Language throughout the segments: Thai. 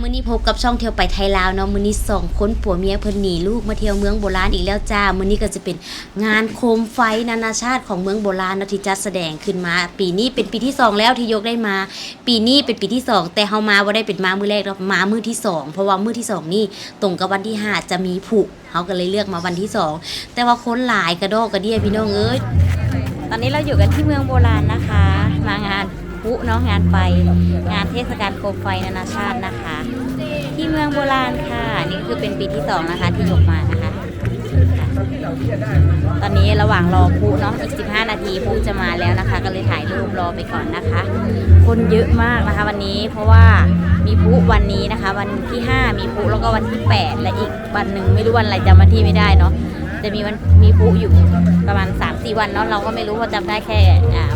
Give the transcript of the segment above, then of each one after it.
มื้อนี้พบกับช่องเที่ยวไปไทยลาวเนาะมื้อนี้สองคนผัวเมียเพิ่นหนีลูกมาเที่ยวเมืองโบราณอีกแล้วจ้ามื้อนี้ก็จะเป็นงานโคมไฟนานาชาติของเมืองโบราณเนาะที่จัดแสดงขึ้นมา ปีนี้เป็นปีที่สองแล้วที่ยกได้มา ปีนี้เป็นปีที่สองแต่เฮามาบ่ได้เป็นมามื้อแรกเนามามื้อที่สองเพราะว่ามื้อที่สองนี่ตรงกับวันที่ห้าจะมีผุเฮาก็เลยเลือกมาวันที่สองแต่ว่าคนหลายกระโดกกระเดียพี่น้องเอ้ยตอนนี้เราอยู่กันที่เมืองโบราณนะคะ มางาน พุเนาะงานไฟงานเทศกาลโคมไฟนานาชาตินะคะ ที่เมืองโบราณค่ะนี่คือเป็นปีที่สองนะคะที่ยกมานะคะ ตอนนี้ระหว่างรอพุเนาะอีก 15 นาทีพุจะมาแล้วนะคะ ก็เลยถ่ายรูปรอไปก่อนนะคะ คนเยอะมากนะคะวันนี้เพราะว่ามีพุวันนี้นะคะ วันที่ 5 มีพุแล้วก็วันที่ 8 และอีกวันหนึ่งไม่รู้วันอะไรจำวันที่ไม่ได้เนาะจะมีวันมีพุอยู่ประมาณ 3-4 วันเนาะเราก็ไม่รู้เพราะจำได้แค่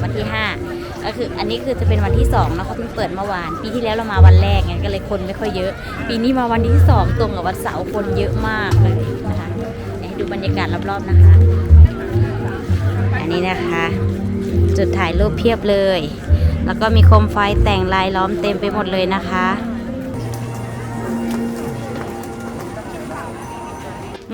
วันที่ 5 ก็คืออันนี้คือจะเป็นวันที่2เนาะเขาเพิ่งเปิดเมื่อวาน ปีที่แล้วเรามาวันแรกไงก็เลยคนไม่ค่อยเยอะ ปีนี้มาวันที่สองตรงกับวันเสาร์คนเยอะมากเลยนะคะให้ดูบรรยากาศรอบๆนะคะ อันนี้นะคะ จุดถ่ายรูปเพียบเลย แล้วก็มีโคมไฟแต่งลายล้อมเต็มไปหมดเลยนะคะ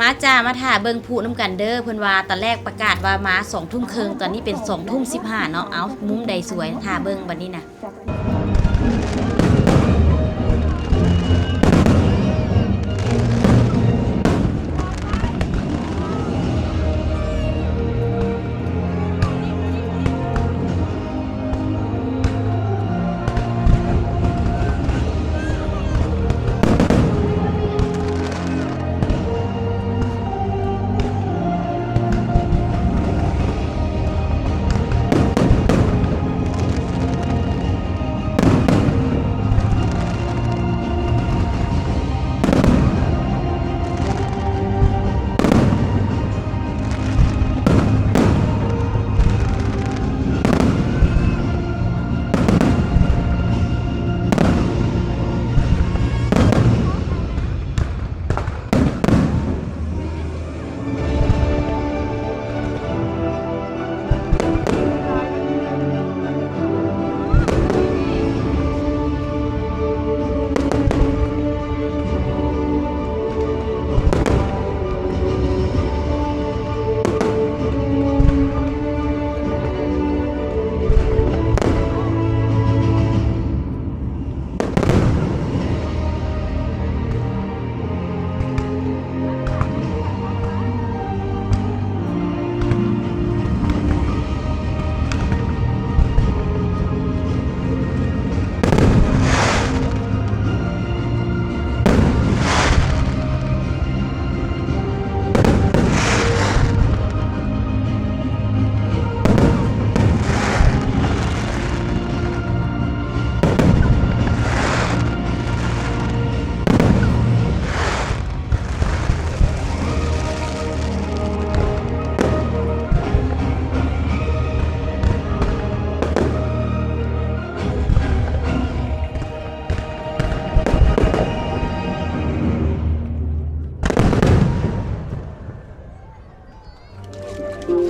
มาจ้ามาถ่าเบิงผูน้ำกันเด้อเพิ่นว่าตอนแรกประกาศว่ามาสองทุ่มเคิงตอนนี้เป็นสองทุ่มสิบห้าเนาะเอามุมใดสวยถ่าเบิงบันนี้นะ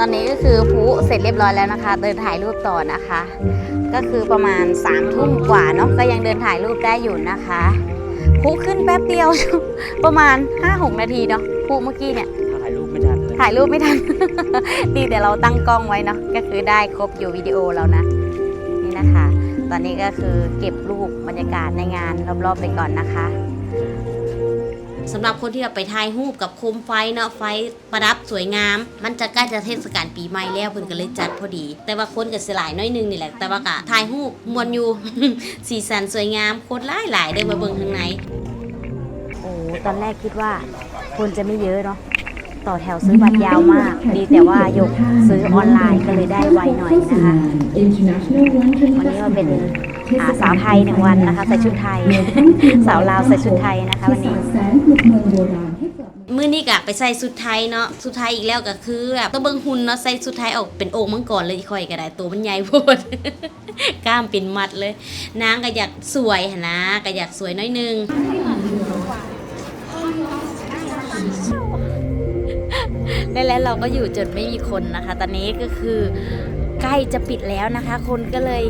อนนี้ก็คือผูเสร็จเรียบร้อยแล้วนะคะ เดินถ่ายรูปต่อนะคะ ก็คือประมาณ3ามทุ่มกว่าเนาะก็ยังเดินถ่ายรูปได้อยู่นะคะผูขึ้นแป๊บเดียว ประมาณ5-6นาทีเนาะผูเมื่อกี้เนี่ยถ่ายรูปไม่ทันเลยถ่ายรูปไม่ทัน ดีแต่เราตั้งกล้องไว้เนาะก็คือได้ครบอยู่วิดีโอแล้วนะนี่นะคะ ตอนนี้ก็คือเก็บรูปบรรยากาศในงานรอบๆไปก่อนนะคะ สำหรับคนที่เราไปถ่ายรูปกับโคมไฟเนาะไฟประดับสวยงาม มันจะใกล้จะเทศกาลปีใหม่แล้วเพิ่นก็เลยจัดพอดี แต่ว่าคนก็สิหลายน้อยหนึงนี่แหละ แต่ว่าก็ถ่ายรูปมวนอยู่สีสันสวยงามคนหลายหลายๆได้มาเบิ่งข้างในโอ้ตอนแรกคิดว่า คนจะไม่เยอะเนาะต่อแถวซื้อบัตรยาวมาก ดีแต่ว่ายกซื้อออนไลน์ก็เลยได้ไวหน่อยนะคะวันนี้ก็เป็น อ่าสาวไทยหนึ่งวันนะคะใส่ชุดไทย สาวลาวใส่ชุดไทยนะคะวันนี้ มื้อนี้กะไปใส่สุดไทยเนาะสุดไทยอีกแล้วก็คือแบบต้องเบิ่งหุ่นเนาะใส่สุดไทยออกเป็นโอ่งมังกรเลยค่อยก็ได้ตัวมันใหญ่โพด กล้ามเป็นมัดเลย นางก็อยากสวยหนนะก็อยากสวยน้อยนึง และแล้วเราก็อยู่จนไม่มีคนนะคะ ตอนนี้ก็คือใกล้จะปิดแล้วนะคะ คนก็เลย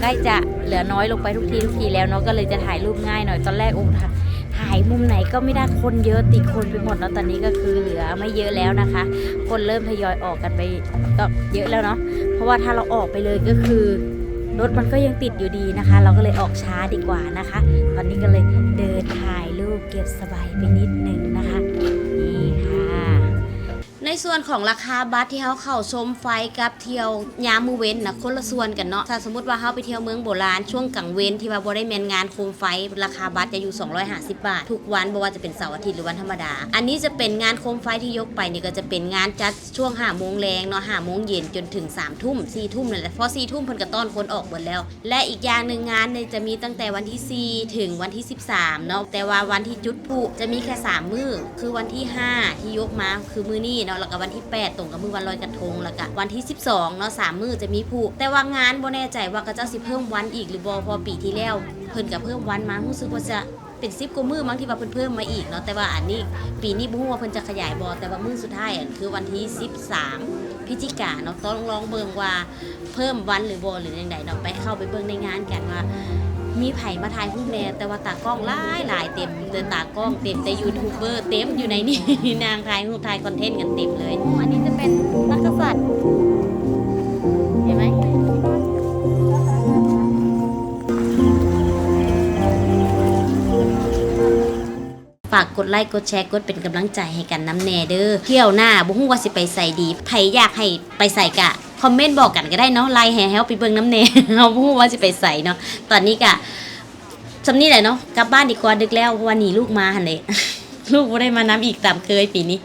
ใกล้จะเหลือน้อยลงไปทุกทีทุกทีแล้วเนาะก็เลยจะถ่ายรูปง่ายหน่อยตอนแรกโอ้ถ่ายถ่ายมุมไหนก็ไม่ได้คนเยอะติดคนไปหมดเนาะตอนนี้ก็คือเหลือไม่เยอะแล้วนะคะ คนเริ่มทยอยออกกันไปก็เยอะแล้วเนาะเพราะว่าถ้าเราออกไปเลยก็คือรถมันก็ยังติดอยู่ดีนะคะ เราก็เลยออกช้าดีกว่านะคะ ตอนนี้ก็เลยเดินถ่ายรูปเก็บสบายไปนิดนึงนะคะ ในส่วนของราคาบัตรที่เขาเข้าชมไฟกับเที่ยวยามมือเว้นนะคนละส่วนกันเนาะถ้าสมมติว่าเขาไปเที่ยวเมืองโบราณช่วงกลางเว้นที่ว่าบ่ได้แมนงานโคมไฟ ราคาบัตรจะอยู่ 250 บาท ทุกวันบ่ว่าจะเป็นเสาร์อาทิตย์หรือวันธรรมดา อันนี้จะเป็นงานโคมไฟที่ยกไปนี่ก็จะเป็นงานจัดช่วง5โมงแรงเนาะ5โมงเย็นจนถึง3ทุ่ม4ทุ่มนั่นแหละเพราะ4ทุ่มเพิ่นก็ต้อนคนออกหมดแล้ว และอีกอย่างหนึ่งงานเนี่ยจะมีตั้งแต่วันที่ 4 ถึงวันที่ 13เนาะแต่ว่าวันที่จุดพลุจะมีแค่3มื้อคือวันที่ 5 ที่ยกมาคือมื้อนี้เนาะแล้วก็วันที่ 8 ตรงกับมือวันลอยกระทงแล้วก็วันที่ 12เนาะสามมือจะมีพลุแต่ว่างานบ่แน่ใจว่าก็เจ้าสิเพิ่มวันอีกหรือบ่พอปีที่แล้วเพิ่นก็เพิ่มวันมารู้สึกว่าจะเป็น10กว่ามื้อมั้งที่ว่าเพิ่นเพิ่มมาอีกเนาะแต่ว่าอันนี้ปีนี้บ่ฮู้ว่าเพิ่นจะขยายบ่แต่ว่ามือสุดท้ายอะคือวันที่ 13พฤศจิกายนเนาะต้องลองเบิ่งว่าเพิ่มวันหรือบ่หรือจังไดเนาะไปเข้าไปเบิ่งในงานกันว่า มีไผ่มาถ่ายรูปแน่แต่ว่าตากล้องหลายหลายเต็มเดินตากล้องเต็มแต่ยูทูบเบอร์เต็มอยู่ในนี่นางถ่ายรูปถ่ายคอนเทนต์กันเต็มเลยอันนี้จะเป็นนักกษัตริย์เห็นไหมฝากกดไลค์กดแชร์กดเป็นกำลังใจให้กันน้ำแน่เด้อเที่ยวหน้าบ่ฮู้ว่าสิไปใส่ดีไผอยากให้ไปใส่กะ คอมเมนต์บอกกันก็ได้เนาะไลน์แห่เฮาไปเบิ่งน้ำเน่เขาพูดว่าจะไปใส่เนาะตอนนี้กะสำนี่แหละเนาะกลับบ้านดีกว่าดึกแล้ววันหนีลูกมาหันเลยลูกบ่ได้มาน้ำอีกตามเคยปีนี้